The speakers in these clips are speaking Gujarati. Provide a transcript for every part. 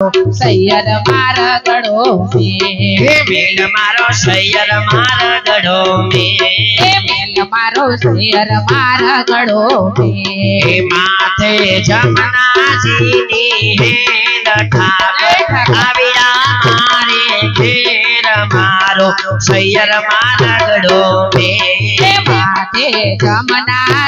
સૈયર માર ગળો મેં. મેલ મારો સૈયર માર ગળો મેં. મેલ મારો સૈયર માર ગળો મે. માથે જમનાજીની હેલ ઠાકર આવ્યા મારે ઘેર મારો સૈયર માર ગળો મેં. એ જમના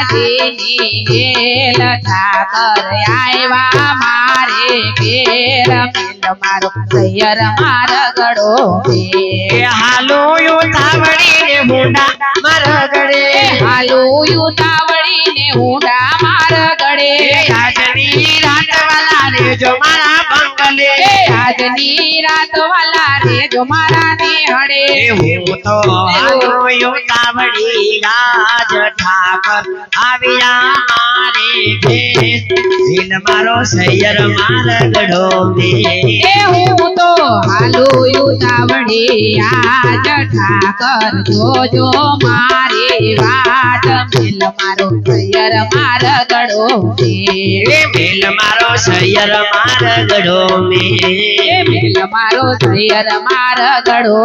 હેલ ઠાકર આવ્યા મારે ઘેર. મેલ મારો સૈયર માર ગળો મેં તાવડી ને મુંડા માર ગળે. હાલું યુતાવળીને ઊંડા માર ગળે. રાજની રાત વાલા ને જો મારા બંગલે રાજની રાત વાલા જો મારા ને હડે હું તો હાલો યુતાવળી રાજ ઠાકર. આવ્યા મારે ઘેર. દિલ મારો સૈયર માર મે એ હું તો હાલું આજ ઠાકર. જોજો મારી વાત મિલ મારો સૈયર મારગડો મારો સૈયર માર ગઢો મે એ મારો સૈયર માર ગળો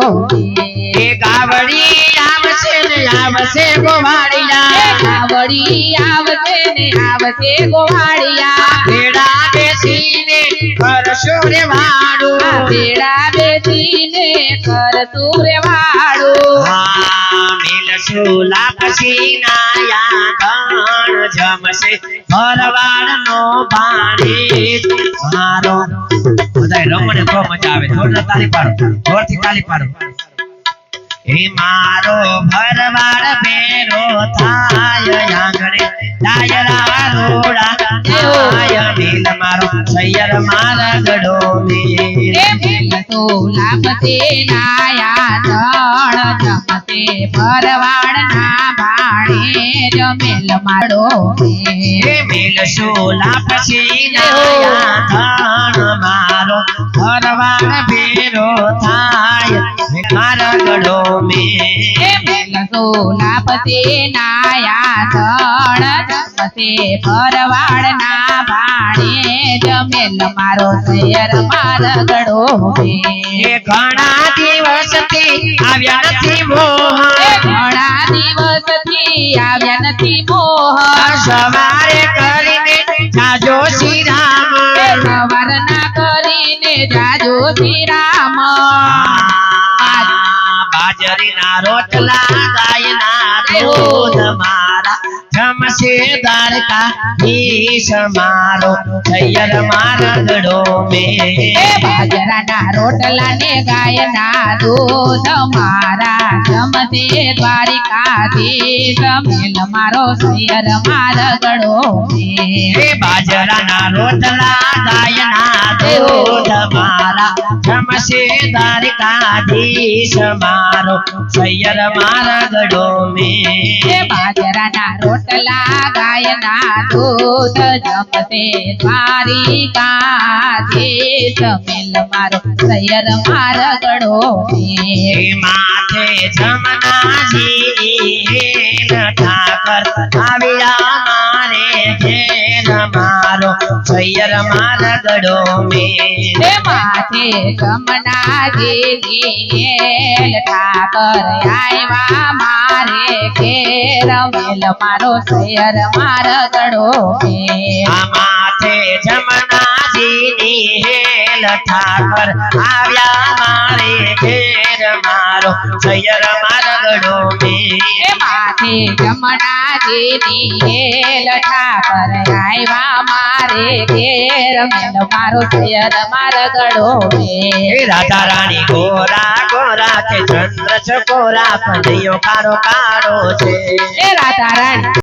એ ગાવડી આવશે ને આવશે ગોવાળિયા. કાવડી આવશે ને આવશે ગોવાળિયા. ભેડા બેસીને કરશો રે વાડું બેડા બેસીને કરતું રે વાળું. હા મિલશું લાપસી ના યાદણ જમશે ભરવાડ નો પાણી મારો બધાય રમણે બહુ મજા આવે. જોરદાર તાલી પાડો. જોરથી તાલી પાડો. એ મારો ભરવાડ બેરો થાય આંગણે. ડાયરા રોડા થાય મિલ મારો. સૈયર મારા. ગઢો મેં તો લાપતે નાયા ધણ જમતે ભરવાડ ના ભાણે જમેલ માડો. હે મેલ શોલા પછી મારો. ભરવાડ ભેરો થાય મારા ગઢો મે. મેલ તો લાપતે નાયા ધણ ભરવાડ ના ભાણે જમેલ મારો શેર માર ગડો એ ઘણા દિવસથી આવ્યા નથી મોહ ઘણા ઘણા આવ્યા નથી મોહ સવારે કરીને જાજો શ્રી રામ રામ સવારના કરીને જાજો શ્રી રામ બાજરીના રોટલા ગાયના દૂધ જમશે દ્વારકા ઈશ મારો સૈયર મારા મે. બાજરાના રોટલા ને ગાયના દૂધ મારા જમતે દ્વારિકાધીશ મેલ મારો સૈયર માર મે. બાજરાના રોટલા ગાયના દૂધ મારા જમશે દ્વારકાધીશ મારો સૈયર મારા ગઢો મે. બાજરાના રોટલા ગાયના જમશે દ્વારિકા દ્વારિકાધીશ મેલ મારો સૈયર માર ગણો માથે જમનાજી ઠાકર આવ્યા મારે ઘેર મારો સૈયર માર ગણો મે માથે જમનાજી ઠાકર આવ્યા મારે ઘેર મેલ મારો શેર માર આ માથે જમનાજીની હેલ ઠાકર આવ્યા મારે ઘેર મારો સૈયર માર એ માથે જમનાજીની હેલ ઠાકર આવ્યા મારે ઘેર મેલ મારો શેર માર ગળો રાધા રાણી ગોરા ગોરા કે ચંદ્ર છકોરા પંડિયો કાળો કાળો છે. એ રાધા